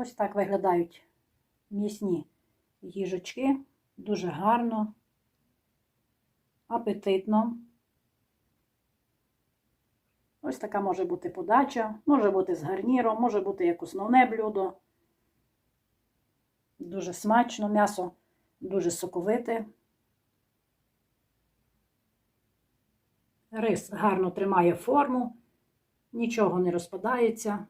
Ось так виглядають м'ясні їжачки. Дуже гарно, апетитно. Ось така може бути подача, може бути з гарніром, може бути як основне блюдо. Дуже смачно, м'ясо дуже соковите. Рис гарно тримає форму, нічого не розпадається.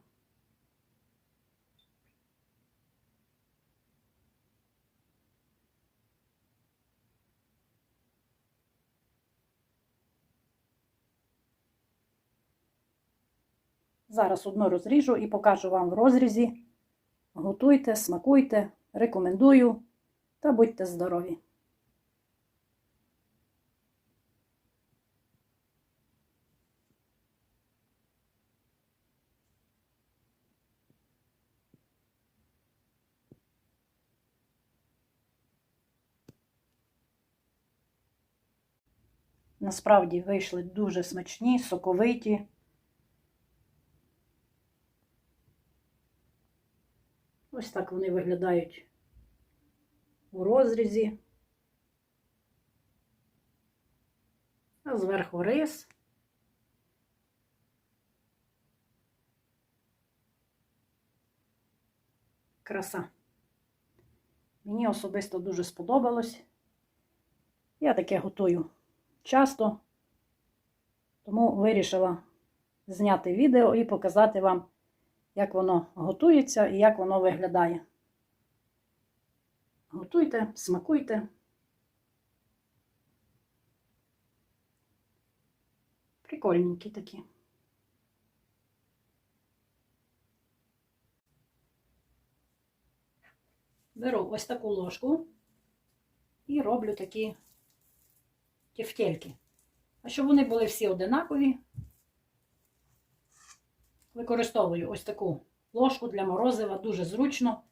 Зараз одно розріжу і покажу вам в розрізі. Готуйте, смакуйте, рекомендую та будьте здорові! Насправді вийшли дуже смачні, соковиті. Ось так вони виглядають у розрізі. А зверху рис. Краса. Мені особисто дуже сподобалось. Я таке готую часто, тому вирішила зняти відео і показати вам, як воно готується і як воно виглядає. Готуйте, смакуйте. Прикольненькі такі. Беру ось таку ложку і роблю такі тефтельки. А щоб вони були всі одинакові, використовую ось таку ложку для морозива, дуже зручно.